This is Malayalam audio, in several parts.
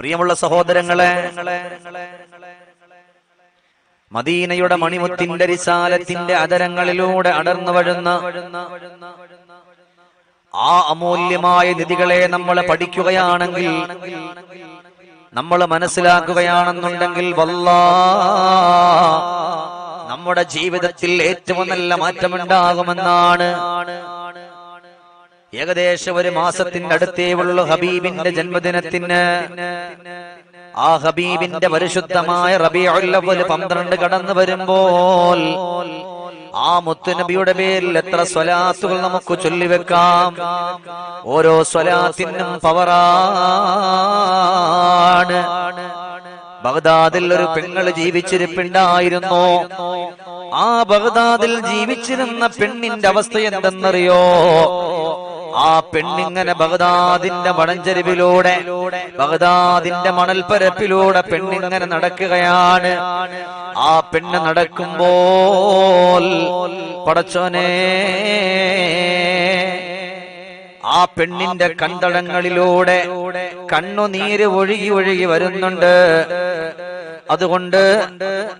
പ്രിയമുള്ള സഹോദരങ്ങളെ മദീനയുടെ മണിമുത്തിന്റെ രിസാലത്തിന്റെ അതരങ്ങളിലൂടെ അടർന്നു വഴുന്ന ആ അമൂല്യമായ നിധികളെ നമ്മൾ പഠിക്കുകയാണെങ്കിൽ നമ്മൾ മനസ്സിലാക്കുകയാണെന്നുണ്ടെങ്കിൽ വല്ലാ നമ്മുടെ ജീവിതത്തിൽ ഏറ്റവും നല്ല മാറ്റമുണ്ടാകുമെന്നാണ് ഏകദേശം ഒരു മാസത്തിന്റെ അടുത്തേ ഉള്ളു ഹബീബിന്റെ ജന്മദിനത്തിന്. ആ ഹബീബിന്റെ പരിശുദ്ധമായ റബിയുല്ലവൽ പന്ത്രണ്ട് കടന്നു വരുമ്പോൾ ആ മുത്തുനബിയുടെ പേരിൽ എത്ര സ്വലാത്തുകൾ നമുക്ക് ചൊല്ലിവെക്കാം ഓരോ സ്വലാത്തിനും പവറാണ്. ബഗ്ദാദിൽ ഒരു പെങ്ങൾ ജീവിച്ചിരിപ്പുണ്ടായിരുന്നു. ആ ബഗ്ദാദിൽ ജീവിച്ചിരുന്ന പെണ്ണിന്റെ അവസ്ഥ എന്തെന്നറിയോ? ആ പെണ്ണിങ്ങനെ ബഗ്ദാദിന്റെ മണഞ്ചരിവിലൂടെ ബഗ്ദാദിന്റെ മണൽപ്പരപ്പിലൂടെ പെണ്ണിങ്ങനെ നടക്കുകയാണ്. ആ പെണ്ണ് നടക്കുമ്പോൾ പടച്ചോനെ ആ പെണ്ണിന്റെ കണ്ടടങ്ങളിലൂടെ കണ്ണുനീര് ഒഴുകി ഒഴുകി വരുന്നുണ്ട്. അതുകൊണ്ട്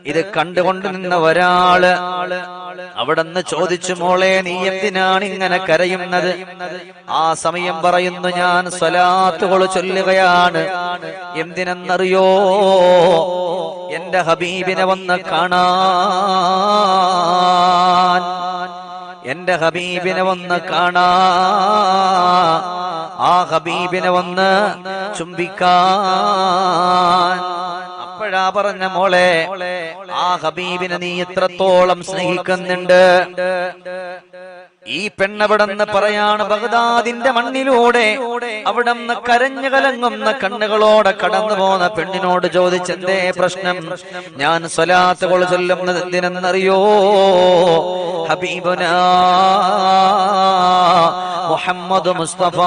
ഇത് കണ്ടുകൊണ്ട് നിന്ന ഒരാൾ അവിടെന്ന് ചോദിച്ചു മോളെ നീ എന്തിനാണ് ഇങ്ങനെ കരയുന്നത്? ആ സമയം പറയുന്നു ഞാൻ സ്വലാത്തുകൾ ചൊല്ലുകയാണ്. എന്തിനെന്നറിയോ? എന്റെ ഹബീബിനെ വന്ന് കാണാൻ. എന്റെ ഹബീബിനെ വന്ന് കാണാ. ആ ഹബീബിനെ വന്ന് ചുംബിക്കാൻ. അപ്പോഴാ പറഞ്ഞ മോളെ ആ ഹബീബിനെ നീ എത്രത്തോളം സ്നേഹിക്കുന്നുണ്ട്. ഈ പെണ്ണവിടെന്ന് പറയാണ് ബഗ്ദാദിന്റെ മണ്ണിലൂടെ അവിടെന്ന് കരഞ്ഞു കലങ്ങുന്ന കണ്ണുകളോടെ കടന്നു പോന്ന പെണ്ണിനോട് ചോദിച്ചെന്തേ പ്രശ്നം? ഞാൻ സ്വലാത്തുകൾ ചൊല്ലുന്നത് എന്തിനെന്നറിയോ? ഹബീബനാ മുഹമ്മദ് മുസ്തഫ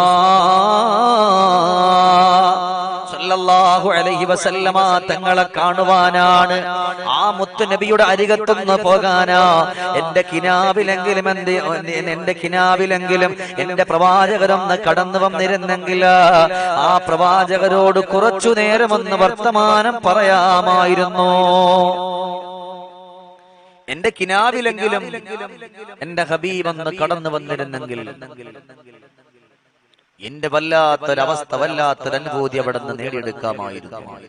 സല്ലല്ലാഹു അലൈഹി വസല്ലമ തങ്ങളെ കാണുവാനാണ്. ആ മുത്തു നബിയുടെ അരികത്തൊന്ന് പോകാനാ. എന്റെ കിനാവിലെങ്കിലും എന്റെ എന്റെ കിനാവിലെങ്കിലും എന്റെ പ്രവാചകരൊന്ന് കടന്നു വന്നിരുന്നെങ്കിൽ ആ പ്രവാചകരോട് കുറച്ചു നേരമൊന്ന് വർത്തമാനം പറയാമായിരുന്നു. എന്റെ കിനാവിലെങ്കിലും എന്റെ ഹബീബ് ഒന്ന് കടന്നു വന്നിരുന്നെങ്കിൽ എന്റെ വല്ലാത്തൊരവസ്ഥ വല്ലാത്തൊരു അനുഭൂതി അവിടെ നിന്ന് നേടിയെടുക്കാമായിരുന്നു.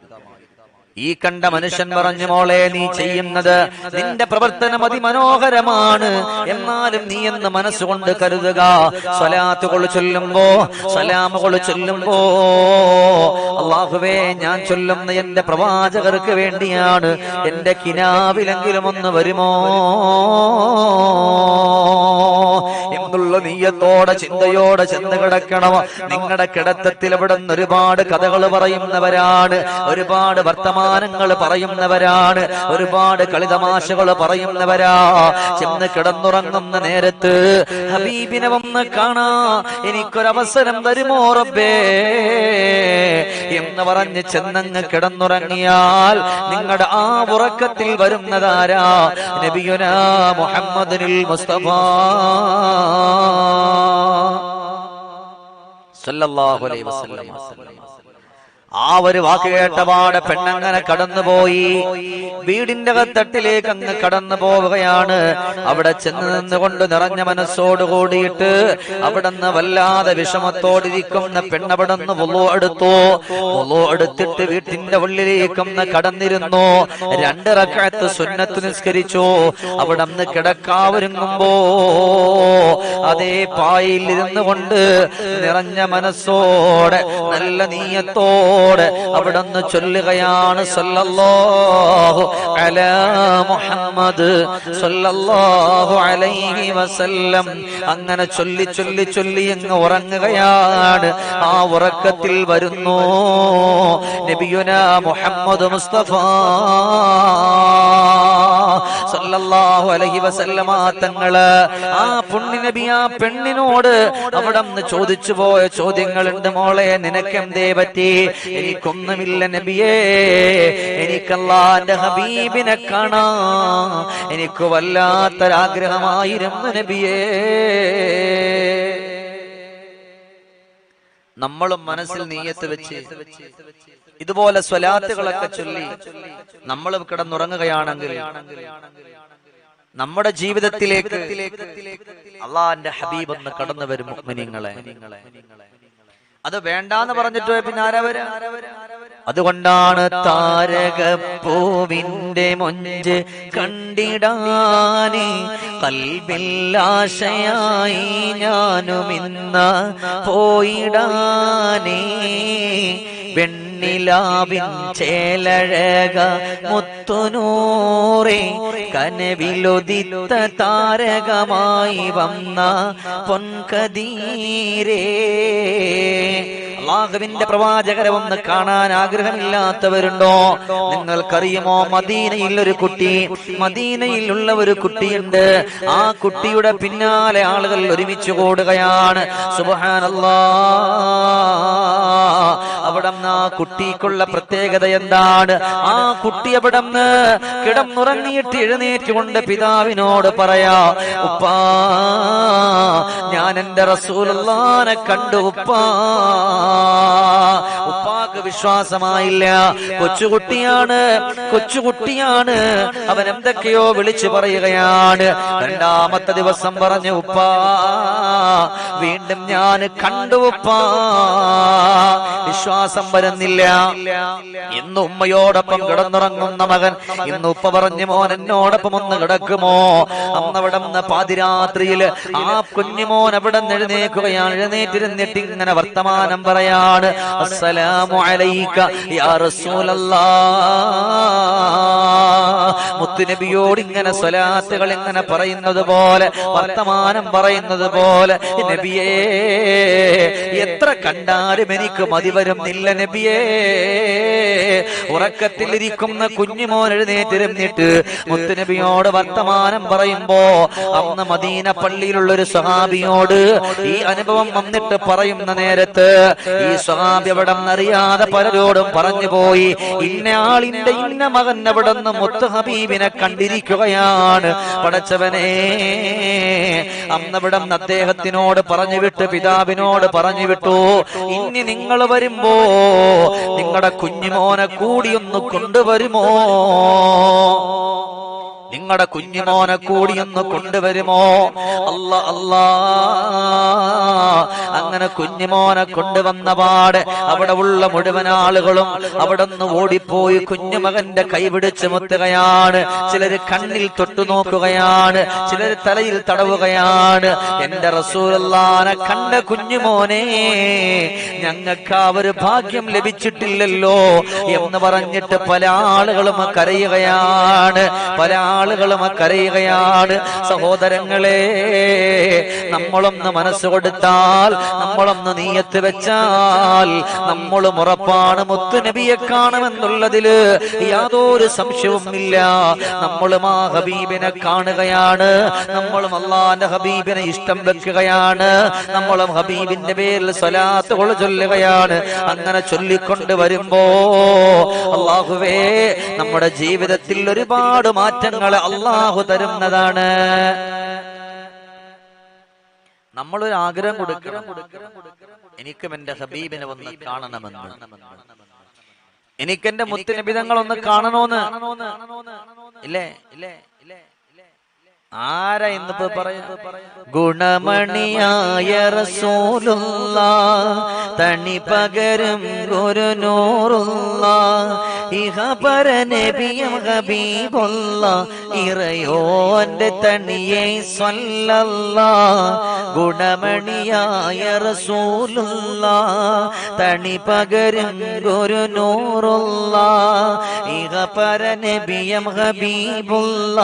ഈ കണ്ട മനുഷ്യൻ പറഞ്ഞു മോളെ നീ ചെയ്യുന്നത് നിന്റെ പ്രവർത്തനം അതിമനോഹരമാണ്. എന്നാലും നീ എന്ന് മനസ്സുകൊണ്ട് കരുതുക. സ്വലാത്തുകൾ ചൊല്ലുമ്പോ സലാമുകൾ ചൊല്ലുമ്പോ അള്ളാഹുവേ ഞാൻ ചൊല്ലുന്ന എന്റെ പ്രവാചകർക്ക് വേണ്ടിയാണ്. എന്റെ കിനാവിലെങ്കിലും ഒന്ന് വരുമോ? എന്നുള്ള നീയത്തോടെ ചിന്തയോടെ ചെന്ന് കിടക്കണം നിങ്ങളുടെ കിടത്തത്തിൽ ഇവിടെ നിന്ന് ഒരുപാട് കഥകൾ പറയുന്നവരാണ്. ഒരുപാട് വർത്തമാനങ്ങൾ പറയുന്നവരാണ്. ഒരുപാട് കളിതമാശകൾ പറയുന്നവരാ. ചെന്ന് കിടന്നുറങ്ങുന്ന നേരത്ത് ഹബീബിനെ വന്ന് കാണാ. എനിക്കൊരവസരം തരുമോ റബ്ബേ? എന്ന് പറഞ്ഞ് ചെന്നങ്ങ് കിടന്നുറങ്ങിയാൽ നിങ്ങളുടെ ആ ഉറക്കത്തിൽ വരുന്നതാരാ നബിയുന മുഹമ്മദുൽ മുസ്തഫ. സല്ലല്ലാഹു അലൈഹി വസല്ലം. ആ ഒരു വാക്ക് കേട്ടപാട് പെണ്ണങ്ങനെ കടന്നുപോയി. വീടിന്റെ തട്ടിലേക്ക് അങ്ങ് കടന്നു പോവുകയാണ് അവിടെ ചെന്ന് നിന്നുകൊണ്ട് നിറഞ്ഞ മനസ്സോട് കൂടിയിട്ട് അവിടെ നിന്ന് വല്ലാതെ വിഷമത്തോടിരിക്കുന്ന പെണ്ണവിടെ നിന്ന് മുള്ളോ എടുത്തു. മുള്ളോ എടുത്തിട്ട് വീട്ടിന്റെ ഉള്ളിലേക്കൊന്ന് കടന്നിരുന്നു. രണ്ട് റക്കാത്ത് സുന്നത്ത് നിസ്കരിച്ചു. അവിടെ നിന്ന് കിടക്കാവൊരുങ്ങുമ്പോ അതേ പായിൽ ഇരുന്നു കൊണ്ട് നിറഞ്ഞ മനസ്സോടെ നല്ല നീയത്തോടെ അവിടുന്ന് ചൊല്ലുകയാണ് സല്ലല്ലാഹു അലാ മുഹമ്മദ് സല്ലല്ലാഹു അലൈഹി വസല്ലം. അങ്ങനെ ചൊല്ലി ചൊല്ലി ചൊല്ലി അങ്ങ് ഉറങ്ങുകയാണ്. ആ ഉറക്കത്തിൽ വരുന്നു നബിയുന മുഹമ്മദ് മുസ്തഫ സല്ലല്ലാഹു അലൈഹി വസല്ലമ തങ്ങൾ ആ പുണ്യ നബി ആ പെണ്ണിനോട് അവിടെ ചോദിച്ചു പോയ ചോദ്യങ്ങളുണ്ട് മോളെ നിനക്കെന്തേ പറ്റി? എനിക്കൊന്നുമില്ല നബിയേ. എനിക്കല്ലാന്റെ ഹബീബിനെ കാണാ. എനിക്ക് വല്ലാത്തൊരാഗ്രഹമായിരുന്നു നബിയേ. നമ്മളും മനസ്സിൽ നീയത്ത് വെച്ച് ഇതുപോലെ സ്വലാത്തുകളൊക്കെ ചൊല്ലി നമ്മളും കിടന്നുറങ്ങുകയാണെങ്കിൽ നമ്മുടെ ജീവിതത്തിലേക്ക് അള്ളാന്റെ ഹബീബ് ഒന്ന് കടന്നു വരും മുഅ്മിനീങ്ങളെ. അത് വേണ്ടാന്ന് പറഞ്ഞിട്ട് പിന്നെ ആരാ വരാ? അതുകൊണ്ടാണ് താരകപ്പൂവിന്റെ മൊഞ്ച് കണ്ടിടാനി. കൽബില്ലാശയായി ഞാനുമിന്ന പോയിടാനേ. വെണ്ണിലാവിൻ ചേലഴക മുത്തുനൂറെ കനവിലൊതിത്ത താരകമായി വന്ന പൊൻകതീരേ അള്ളാഹുവിന്റെ പ്രവാചകരെ ഒന്ന് കാണാൻ ആഗ്രഹമില്ലാത്തവരുണ്ടോ? നിങ്ങൾക്കറിയുമോ? മദീനയിൽ ഒരു കുട്ടി മദീനയിലുള്ള ഒരു കുട്ടിയുണ്ട്. ആ കുട്ടിയുടെ പിന്നാലെ ആളുകൾ ഒരുമിച്ച് കൂടുകയാണ് സുബഹാനല്ലാ. ആ കുട്ടിക്കുള്ള പ്രത്യേകത എന്താണ്? ആ കുട്ടി അവിടെ കിടന്നുറങ്ങിയിട്ട് എഴുന്നേറ്റുകൊണ്ട് പിതാവിനോട് പറയാ ഉപ്പാ ഞാൻ എന്റെ റസൂലുള്ളാനെ കണ്ടു ഉപ്പാ. ഉപ്പാക്ക് വിശ്വാസമായില്ല. കൊച്ചുകുട്ടിയാണ് കൊച്ചുകുട്ടിയാണ്. അവൻ എന്തൊക്കെയോ വിളിച്ചു പറയുകയാണ്. രണ്ടാമത്തെ ദിവസം പറഞ്ഞു ഉപ്പാ വീണ്ടും ഞാൻ കണ്ടു ഉപ്പാ. വിശ്വാസം വരുന്നില്ല. ഇന്ന് ഉമ്മയോടൊപ്പം കിടന്നുറങ്ങുന്ന മകൻ ഇന്ന് ഉപ്പ പറഞ്ഞു മോൻ എന്നോടൊപ്പം ഒന്ന് കിടക്കുമോ? അന്നവിടെ പാതിരാത്രിയിൽ ആ കുഞ്ഞുമോൻ അവിടെ എഴുന്നേക്കുകയാണ് എഴുന്നേറ്റിരുന്നിട്ട് ഇങ്ങനെ വർത്തമാനം പറയാണ് അസ്സലാമു യാ റസൂലല്ലാ മുത്തുനബിയോട് ഇങ്ങനെ സ്വലാത്തുകൾ ഇങ്ങനെ പറയുന്നത് പോലെ വർത്തമാനം പറയുന്നത് പോലെ നബിയേ എത്ര കണ്ടാലും എനിക്ക് മതി വരുന്നില്ല നബിയേ. ഉറക്കത്തിലിരിക്കുന്ന കുഞ്ഞുമോൻ എഴുന്നേറ്റിരുന്നിട്ട് മുത്തുനബിയോട് വർത്തമാനം പറയുമ്പോ അന്ന് മദീന പള്ളിയിലുള്ള ഒരു സഹാബിയോട് ഈ അനുഭവം വന്നിട്ട് പറയുന്ന നേരത്ത് ഈ സ്വഹാബി അവിടെ അറിയാതെ പലരോടും പറഞ്ഞു പോയി ഇന്ന ആളിന്റെ ഇന്ന മകൻ അവിടെ നിന്ന് മുത്ത് ഹബീബിനെ കണ്ടിരിക്കുകയാണ് പടച്ചവനെ. അന്നവിടം അദ്ദേഹത്തിനോട് പറഞ്ഞു വിട്ട് പിതാവിനോട് പറഞ്ഞു വിട്ടു ഇനി നിങ്ങൾ വരുമ്പോ നിങ്ങളുടെ കുഞ്ഞിമോനെ കൂടി ഒന്ന് കൊണ്ടുവരുമോ? നിങ്ങളുടെ കുഞ്ഞുമോനെ കൂടി ഒന്ന് കൊണ്ടുവരുമോ? അല്ല അല്ലാ. അങ്ങനെ കുഞ്ഞുമോനെ കൊണ്ടുവന്ന പാട് അവിടെ ഉള്ള മുഴുവൻ ആളുകളും അവിടെ നിന്ന് ഓടിപ്പോയി കുഞ്ഞുമകന്റെ കൈപിടിച്ച് മുത്തുകയാണ്. ചിലര് കണ്ണിൽ തൊട്ടു നോക്കുകയാണ് ചിലര് തലയിൽ തടവുകയാണ്. എന്റെ റസൂലല്ലാനെ കണ്ട കുഞ്ഞുമോനെ ഞങ്ങൾക്ക് ആ ഒരു ഭാഗ്യം ലഭിച്ചിട്ടില്ലല്ലോ എന്ന് പറഞ്ഞിട്ട് പല ആളുകളും കരയുകയാണ്. പല ആളുകളും കരയുകയാണ് സഹോദരങ്ങളെ നമ്മളൊന്ന് മനസ്സ് കൊടുത്താൽ നമ്മളൊന്ന് നീയത്ത് വെച്ചാൽ നമ്മളും ഉറപ്പാണ് മുത്തുനബിയെ കാണുമെന്നുള്ളതിൽ യാതൊരു സംശയവും ഇല്ല നമ്മളും ആ ഹബീബിനെ കാണുകയാണ്. നമ്മളും അള്ളാന്റെ ഹബീബിനെ ഇഷ്ടം വെക്കുകയാണ്. നമ്മളും ഹബീബിന്റെ പേരിൽ സ്വലാത്തുകൾ ചൊല്ലുകയാണ്. അങ്ങനെ ചൊല്ലിക്കൊണ്ട് വരുമ്പോ അള്ളാഹുവേ നമ്മുടെ ജീവിതത്തിൽ ഒരുപാട് മാറ്റങ്ങൾ അള്ളാഹു തരുന്നതാണ്. നമ്മളൊരു ആഗ്രഹം കൊടുക്കണം. എനിക്കും എന്റെ ഹബീബിനെ ഒന്ന് കാണണമെന്ന്. എനിക്കെന്റെ മുത്തുനിബിതങ്ങൾ ഒന്ന് കാണണോന്ന്. ഇല്ലേ ഇല്ലേ? ആരാ ഇന്നിപ്പോ പറയുന്നത്? ഗുണമണിയായ റസൂലുള്ള തണി പകരും ഒരു നൂറുള്ള ഇഹ പര നബിയം ഹബീബുള്ള ഇറയോന്റെ തണിയെ സ്വല്ലല്ല ഗുണമണിയായ റസൂലുള്ള തണി പകരും ഒരു നൂറുള്ള ഇഹ പര നബിയം ഹബീബുള്ള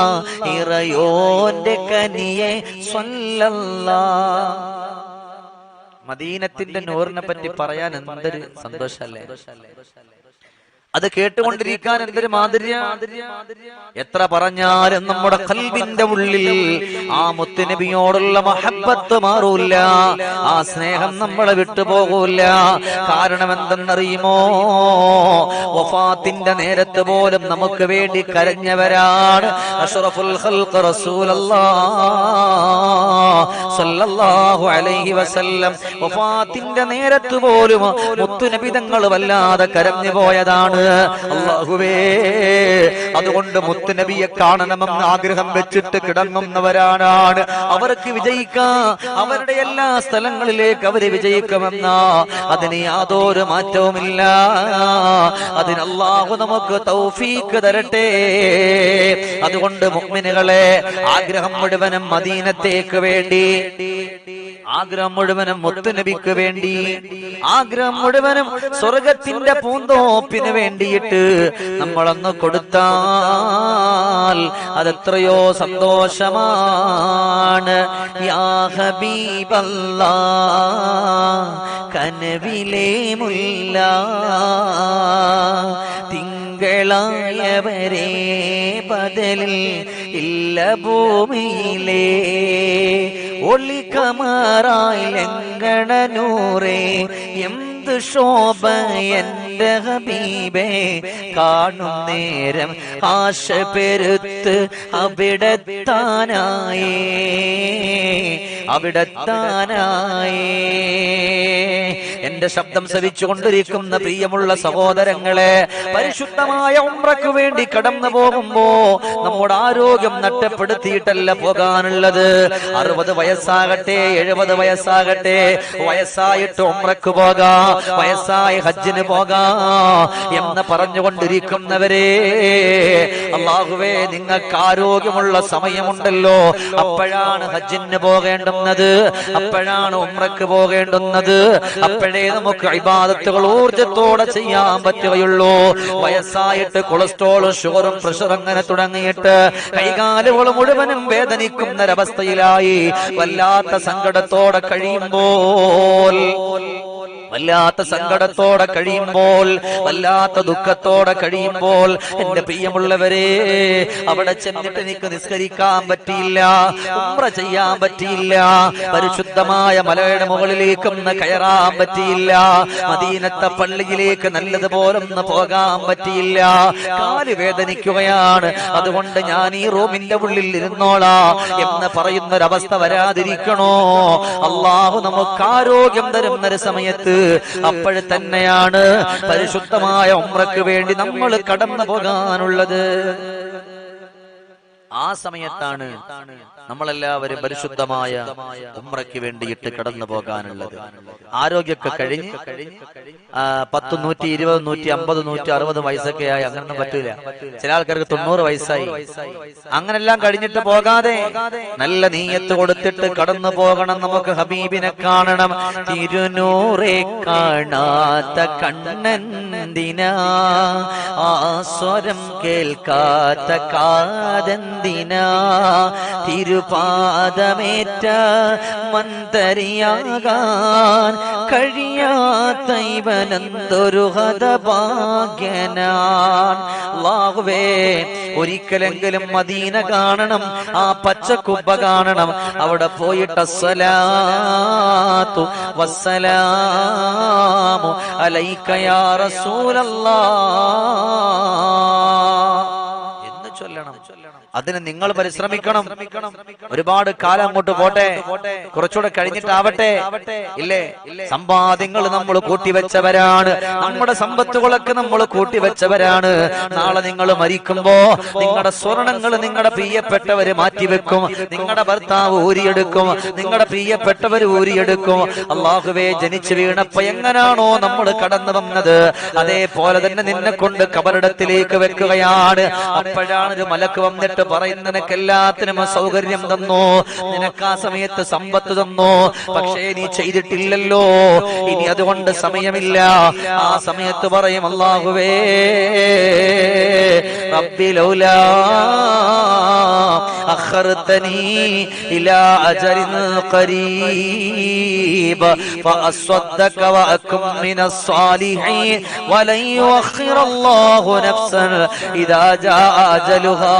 ഇറയോന്റെ കനിയെ സ്വല്ലല്ലാ. മദീനത്തിന്റെ നൂറിനെ പറ്റി പറയാൻ എന്തൊരു സന്തോഷല്ലേ അത് കേട്ടുകൊണ്ടിരിക്കാൻ എന്തൊരു മാതിരി എത്ര പറഞ്ഞാലും നമ്മുടെ കൽവിന്റെ ഉള്ളിൽ ആ മുത്തുനബിയോടുള്ള മഹബത്ത് മാറൂല. ആ സ്നേഹം നമ്മളെ വിട്ടുപോകൂല കാരണം എന്തെന്നറിയുമോ വഫാത്തിന്റെ നേരത്ത് പോലും നമുക്ക് വേണ്ടി കരഞ്ഞവരാണ് അഷ്റഫുൽ ഖൽഖ് റസൂലല്ലാഹ് സല്ലല്ലാഹു അലൈഹി വസല്ലം. വഫാത്തിന്റെ നേരത്ത് പോലും മുത്തുനബി തങ്ങൾ വല്ലാതെ കരഞ്ഞു പോയതാണ്. അള്ളാഹുവേ അതുകൊണ്ട് മുത്തുനബിയെ കാണണമെന്ന് ആഗ്രഹം വെച്ചിട്ട് കിടങ്ങുന്നവരാണ് അവർക്ക് വിജയിക്കാം. അവരുടെ എല്ലാ സ്ഥലങ്ങളിലേക്ക് അവർ വിജയിക്കുമെന്ന. അതിന് യാതൊരു മാറ്റവുമില്ല. അതിന് അള്ളാഹു നമുക്ക് തൗഫീക്ക് തരട്ടെ. അതുകൊണ്ട് മുഅ്മിനുകളെ ആഗ്രഹം മുഴുവനും മദീനത്തേക്ക് വേണ്ടി. ആഗ്രഹം മുഴുവനും മുത്തുനബിക്ക് വേണ്ടി. ആഗ്രഹം മുഴുവനും സ്വർഗത്തിന്റെ പൂന്തോപ്പിന് വേണ്ടിയിട്ട് നമ്മളൊന്ന് കൊടുത്താൽ അതെത്രയോ സന്തോഷമാണ്. യാ കനവിലെ മുല്ല തിങ്കളായവരെ ബദലിൽ ഇല്ല ഭൂമിയിലേ. ഒളിക്കമാറായി ലങ്കണനൂറേ എന്ത് ശോഭ എന്റെ ഹബീബേ കാണും നേരം ആശ പെരുത്ത് അവിടെത്താനായേ അവിടെത്താനായേ. എന്റെ ശബ്ദം ശ്രവിച്ചുകൊണ്ടിരിക്കുന്ന പ്രിയമുള്ള സഹോദരങ്ങളെ പരിശുദ്ധമായ ഉമ്രക്ക് വേണ്ടി കടന്നു പോകുമ്പോ നമ്മുടെ ആരോഗ്യം നഷ്ടപ്പെടുത്തിയിട്ടല്ല പോകാനുള്ളത്. അറുപത് വയസ്സാകട്ടെ എഴുപത് വയസ്സാകട്ടെ വയസ്സായിട്ട് ഉമ്രക്ക് പോകാം വയസ്സായി ഹജ്ജിന് പോകാം എന്ന് പറഞ്ഞുകൊണ്ടിരിക്കുന്നവരെ അള്ളാഹുവേ നിങ്ങൾക്ക് ആരോഗ്യമുള്ള സമയമുണ്ടല്ലോ. അപ്പോഴാണ് ഹജ്ജിന് പോകേണ്ടുന്നത് അപ്പോഴാണ് ഉമ്രക്ക് പോകേണ്ടുന്നത്. അപ്പോഴേ നമുക്ക് ഇബാദത്തുകൾ ഊർജത്തോടെ ചെയ്യാൻ പറ്റുകയുള്ളൂ. വയസ്സായിട്ട് കൊളസ്ട്രോളും ഷുഗറും പ്രഷർ അങ്ങനെ തുടങ്ങിയിട്ട് കൈകാലുകൾ മുഴുവനും വേദനിക്കുന്ന ഒരവസ്ഥയിലായി വല്ലാത്ത സങ്കടത്തോടെ കഴിയുമ്പോൾ വല്ലാത്ത സങ്കടത്തോടെ കഴിയുമ്പോൾ വല്ലാത്ത ദുഃഖത്തോടെ കഴിയുമ്പോൾ എന്റെ പ്രിയമുള്ളവരെ അവിടെ ചെന്നിട്ട് എനിക്ക് നിസ്കരിക്കാൻ പറ്റിയില്ല ഉമ്ര ചെയ്യാൻ പറ്റിയില്ല പരിശുദ്ധമായ മലയുടെ മുകളിലേക്കൊന്ന് കയറാൻ പറ്റിയില്ല മദീനത്തെ പള്ളിയിലേക്ക് നല്ലതുപോലെ ഒന്ന് പോകാൻ പറ്റിയില്ല. കാൽ വേദനിക്കുകയാണ്. അതുകൊണ്ട് ഞാൻ ഈ റൂമിന്റെ ഉള്ളിൽ ഇരുന്നോളാ എന്ന് പറയുന്നൊരവസ്ഥ വരാതിരിക്കണോ? അള്ളാഹു നമുക്ക് ആരോഗ്യം തരുന്നൊരു സമയത്ത് അപ്പോഴ് തന്നെയാണ് പരിശുദ്ധമായ ഉമ്രക്ക് വേണ്ടി നമ്മൾ കടന്നു പോകാനുള്ളത് ആ സമയത്താണ് നമ്മളെല്ലാവരും പരിശുദ്ധമായ ഉമ്രയ്ക്ക് വേണ്ടിയിട്ട് കടന്നു പോകാനുള്ളത് ആരോഗ്യമൊക്കെ കഴിഞ്ഞ്? പത്ത് നൂറ്റി ഇരുപത് നൂറ്റി അമ്പത് നൂറ്റി അറുപത് വയസ്സൊക്കെ ആയി. അങ്ങനൊന്നും പറ്റൂല. ചില ആൾക്കാർക്ക് തൊണ്ണൂറ് വയസ്സായി. അങ്ങനെല്ലാം കഴിഞ്ഞിട്ട് പോകാതെ നല്ല നീയത്ത് കൊടുത്തിട്ട് കടന്നു പോകണം നമുക്ക് ഹബീബിനെ കാണണം. തിരുനൂറെ കാണാത്ത കണ്ണന്തിന ആ സ്വരം കേൾക്കാത്ത കാതെന്തിനാ തിരുപാദമേറ്റ മന്ദരിയാകാൻ കഴിയാത്ത ഇവനെന്തൊരു അല്ലാഹുവേ ഒരിക്കലെങ്കിലും മദീന കാണണം ആ പച്ചക്കുബ്ബ കാണണം. അവിടെ പോയിട്ട് അസ്സലാത്തു വസ്സലാമു അലൈക യാ റസൂലല്ലാഹ് എന്ന് ചൊല്ലണം. അതിന് നിങ്ങൾ പരിശ്രമിക്കണം. ഒരുപാട് കാലം അങ്ങോട്ട് പോട്ടെ. കുറച്ചുകൂടെ കഴിഞ്ഞിട്ടാവട്ടെ. ഇല്ലേ? സമ്പാദ്യങ്ങൾ നമ്മൾ കൂട്ടിവെച്ചവരാണ്. നമ്മുടെ സമ്പത്തുകളൊക്കെ നമ്മൾ കൂട്ടിവെച്ചവരാണ്. നാളെ നിങ്ങൾ മരിക്കുമ്പോ നിങ്ങളുടെ സ്വർണങ്ങൾ നിങ്ങളുടെ പ്രിയപ്പെട്ടവര് മാറ്റിവെക്കും. നിങ്ങളുടെ ഭർത്താവ് ഊരിയെടുക്കും. നിങ്ങളുടെ പ്രിയപ്പെട്ടവർ ഊരിയെടുക്കും. അള്ളാഹുവേ ജനിച്ചു വീണപ്പോ എങ്ങനാണോ നമ്മൾ കടന്നു വന്നത്. അതേപോലെ തന്നെ നിന്നെ കൊണ്ട് കബറിടത്തിലേക്ക് വെക്കുകയാണ്. അപ്പോഴാണ് ഒരു മലക്ക് വന്നിട്ട് പറയും നിനക്ക് എല്ലാത്തിനും സൗകര്യം തന്നു നിനക്ക് ആ സമയത്ത് സമ്പത്ത് തന്നു പക്ഷേ നീ ചെയ്തിട്ടില്ലല്ലോ ഇനി അതുകൊണ്ട് സമയമില്ല ആ സമയത്ത് പറയും അള്ളാഹുവേ റബ്ബി ലൗലാ അഖർതനി ഇലാ അജലിൻ ഖരീബ فأصدق وأكن من الصالحين ولن يؤخر الله نفسا إذا جاء أجلها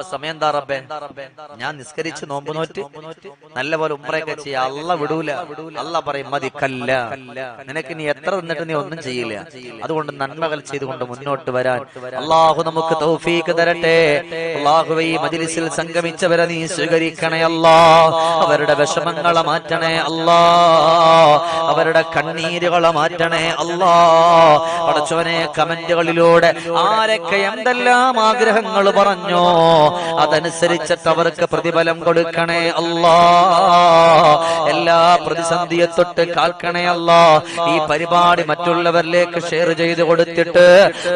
അല്പസമയം എന്താ റബ്ബേ? ഞാൻ നിസ്കരിച്ച് നോമ്പ് നോറ്റ് നല്ലപോലെ ഉമ്രയൊക്കെ ചെയ്യാ. അല്ല വിടൂല. അല്ല പറയും മതി കല്ല. നിനക്ക് നീ എത്ര നിന്നിട്ട് നീ ഒന്നും ചെയ്യില്ല. അതുകൊണ്ട് നന്മകൾ ചെയ്തുകൊണ്ട് മുന്നോട്ട് വരാൻ അള്ളാഹു നമുക്ക് തൗഫീക്ക് തരട്ടെ. അള്ളാഹുവെ ഈ മജിലിസിൽ സംഗമിച്ചവരെ നീ സ്വീകരിക്കണേ അല്ലാ അവരുടെ വിഷമങ്ങളെ മാറ്റണേ അല്ലാ അവരുടെ കണ്ണീരുകളെ മാറ്റണേ അല്ലാ പടച്ചവനെ കമന്റുകളിലൂടെ ആരൊക്കെ എന്തെല്ലാം ആഗ്രഹങ്ങൾ പറഞ്ഞോ അതനുസരിച്ചിട്ട് അവർക്ക് പ്രതിഫലം കൊടുക്കണേ അല്ലാ എല്ലാ പ്രതിസന്ധിയെ തൊട്ട് കാക്കണേ അല്ലാ ഈ പരിപാടി മറ്റുള്ളവരിലേക്ക് ഷെയർ ചെയ്ത് കൊടുത്തിട്ട്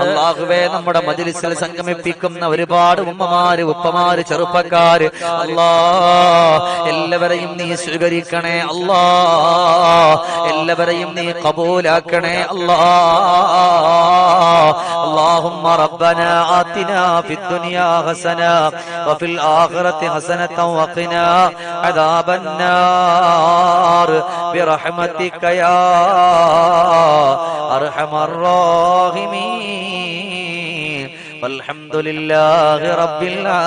അള്ളാഹുവേ നമ്മുടെ മജിലിസിൽ സംഗമിപ്പിക്കുന്ന ഒരുപാട് ഉമ്മമാര് ഉപ്പമാര് ചെറുപ്പക്കാര് അല്ലാ എല്ലാവരെയും നീ സ്വീകരിക്കണേ അല്ലാ എല്ലാവരെയും നീ കബൂലാക്കണേ അല്ലാ اللهم ربنا آتنا في الدنيا حسنة وفي الآخرة حسنة وقنا عذاب النار. برحمتك يا أرحم الراحمين. والحمد لله رب العالمين.